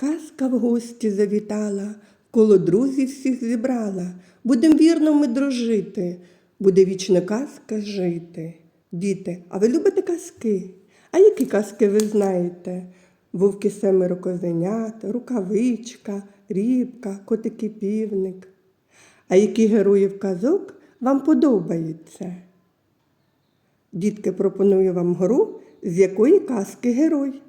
Казка в гості завітала, коло друзів всіх зібрала. Будем вірно ми дружити, буде вічна казка жити. Діти, а ви любите казки? А які казки ви знаєте? Вовки семеро козенят, рукавичка, рібка, котики півник. А які героїв казок вам подобаються? Дітки, пропоную вам гру, з якої казки герой.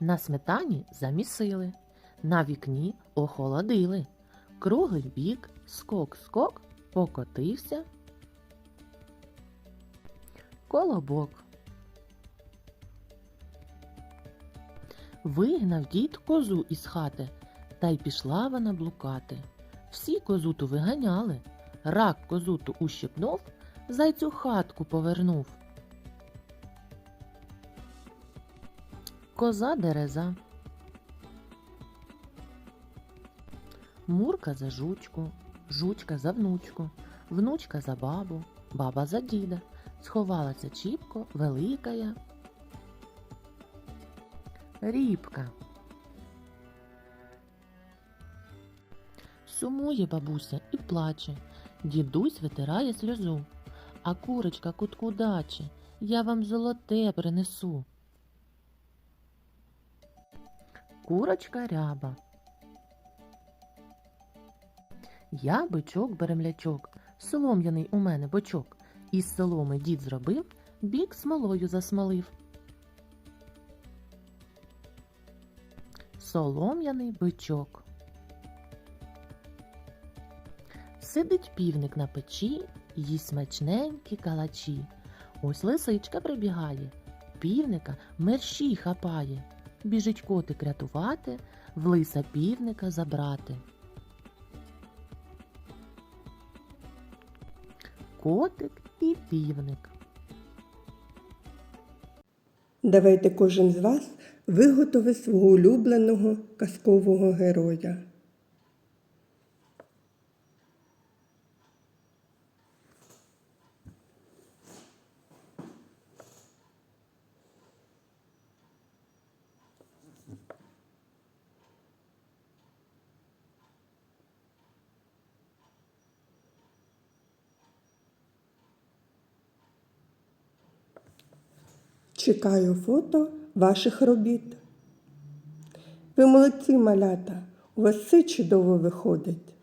На сметані замісили, на вікні охолодили. Круглий бік, скок-скок, покотився. Колобок. Вигнав дід козу із хати, та й пішла вона блукати. Всі козуту виганяли, рак козуту ущипнув, зайцю хатку повернув. Коза дереза. Мурка за жучку, жучка за внучку, внучка за бабу, баба за діда. Сховалася чіпко, великая. Рібка. Сумує бабуся і плаче. Дідусь витирає сльозу. А курочка кутку даче, я вам золоте принесу. Курочка ряба. Я бичок беремлячок, солом'яний у мене бочок. Із соломи дід зробив, бік смолою засмолив. Солом'яний бичок. Сидить півник на печі, їсть смачненькі калачі. Ось лисичка прибігає, півника мерщій хапає. Біжить котик рятувати, в лиса півника забрати. Котик і півник. Давайте кожен з вас виготовить свого улюбленого казкового героя. Чекаю фото ваших робіт. Ви молодці малята, у вас все чудово виходить.